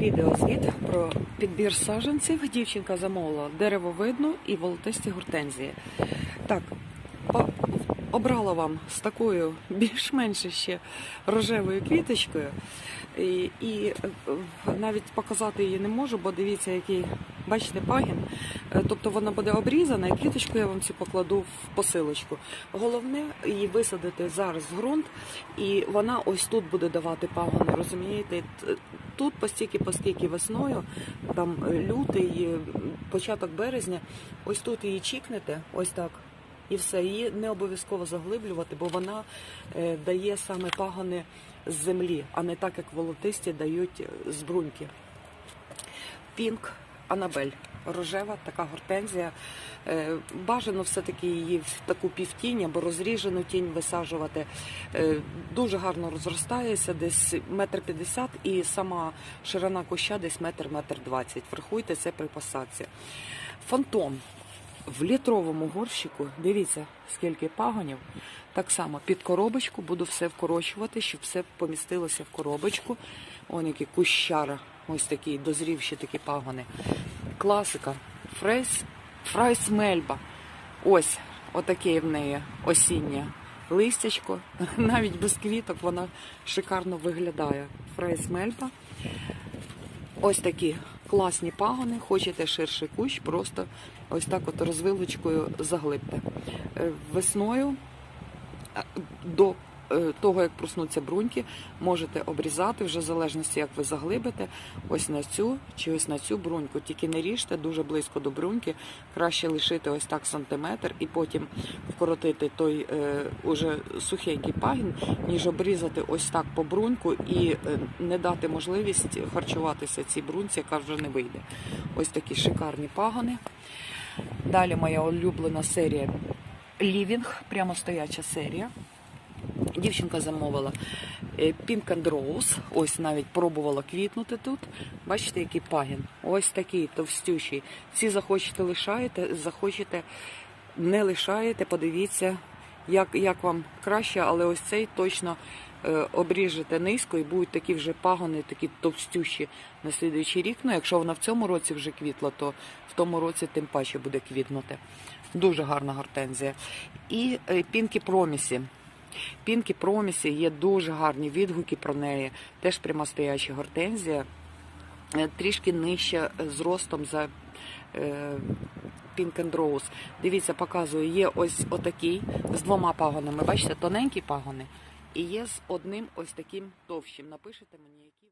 Відеозвіт про підбір саджанців. Дівчинка замовила деревовидну і волотисті гортензії. Так, обрала вам з такою більш-менш ще рожевою квіточкою. І, і е, навіть показати її не можу, бо дивіться, який, бачите, пагін. Е, Тобто вона буде обрізана, і квіточку я вам цю покладу в посилочку. Головне її висадити зараз в ґрунт, і вона ось тут буде давати пагони, розумієте? Тут постільки, постільки весною, там е, лютий, е, початок березня, ось тут її чікнете, ось так. І все, її не обов'язково заглиблювати, бо вона е, дає саме пагони з землі, а не так, як волотисті дають е, з бруньки. Пінк Анабель. Рожева така гортензія. Е, Бажано все-таки її в таку півтінь або розріжену тінь висаджувати. Е, Дуже гарно розростається, десь метр п'ятдесят і сама ширина куща десь метр метр двадцять. Врахуйте це при посадці. Фантом в літровому горщику. Дивіться, скільки пагонів. Так само під коробочку буду все вкорочувати, щоб все помістилося в коробочку. Вон які кущара, ось такі дозрівші такі пагони. Класика. Фрейс, фрайс мельба. Ось, отаке в неї осіннє листячко. Навіть без квіток вона шикарно виглядає. Фрейс мельба. Ось такі класні пагони. Хочете ширший кущ, просто ось так от розвилочкою заглибте. Е, Весною е, до того, як проснуться бруньки, можете обрізати вже в залежності, як ви заглибите, ось на цю чи ось на цю бруньку. Тільки не ріжте дуже близько до бруньки, краще лишити ось так сантиметр і потім вкоротити той е, уже сухенький пагін, ніж обрізати ось так по бруньку і е, не дати можливість харчуватися цій брунці, яка вже не вийде. Ось такі шикарні пагони. Далі моя улюблена серія Living, прямо стояча серія. Дівчинка замовила е, Pink and Rose. Ось навіть пробувала квітнути тут. Бачите, який пагін. Ось такий товстющий. Ці захочете лишаєте, захочете не лишаєте. Подивіться, як, як вам краще, але ось цей точно е, обріжете низько і будуть такі вже пагони, такі товстющі на слідуючий рік. Ну, якщо вона в цьому році вже квітла, то в тому році тим паче буде квітнути. Дуже гарна гортензія. І е, Пінкі Промісі. Пінкі Промісі є дуже гарні відгуки про неї. Теж прямостояча гортензія, е, трішки нижча е, зростом за е, Pink and Rose. Дивіться, показую, є ось отакий з двома пагонами. Бачите, тоненькі пагони. І є з одним ось таким товщим. Напишете мені, які.